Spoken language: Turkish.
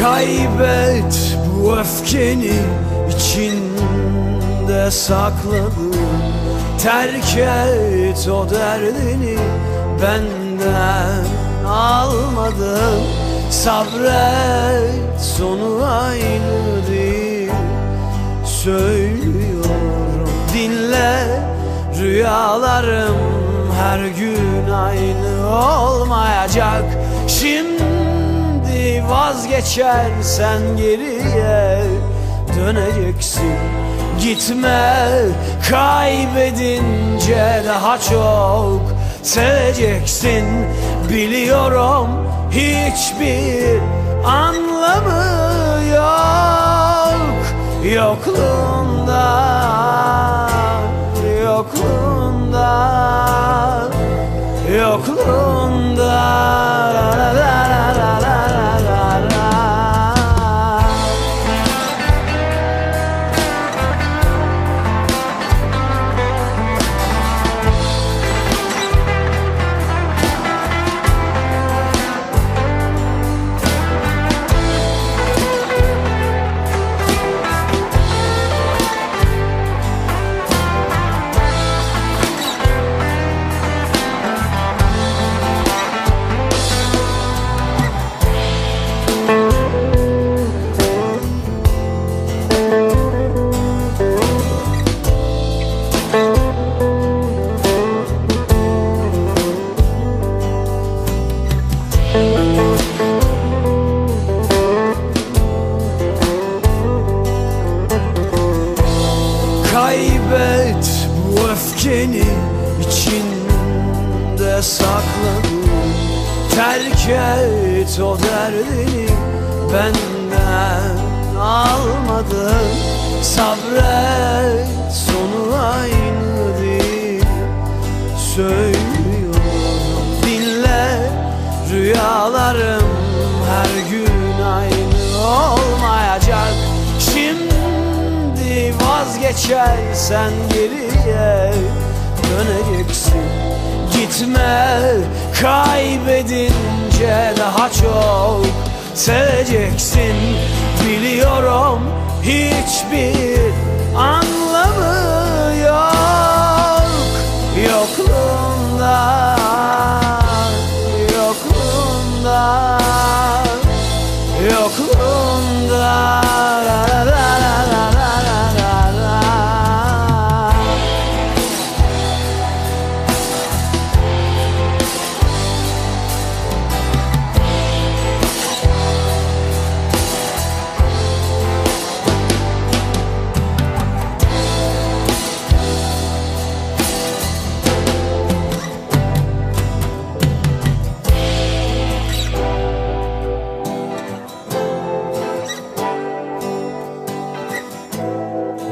Kaybet bu öfkeni içinde sakladın Terk et o derdini benden almadın Sabret sonu aynı değil. Söylüyorum. Dinle Rüyalarım her gün aynı olmayacak. Şimdi vazgeçersen geriye döneceksin. Gitme kaybedince daha çok seveceksin. Biliyorum hiçbir anlamı Yokluğunda bu öfkeni içinde sakladım Terk et o derdini benden almadım Sabret sonu aynı değil. Söylüyorum dinle Rüyalarım vazgeçersen geriye. Döneceksin. Gitme. Kaybedince daha çok seveceksin. Biliyorum hiçbir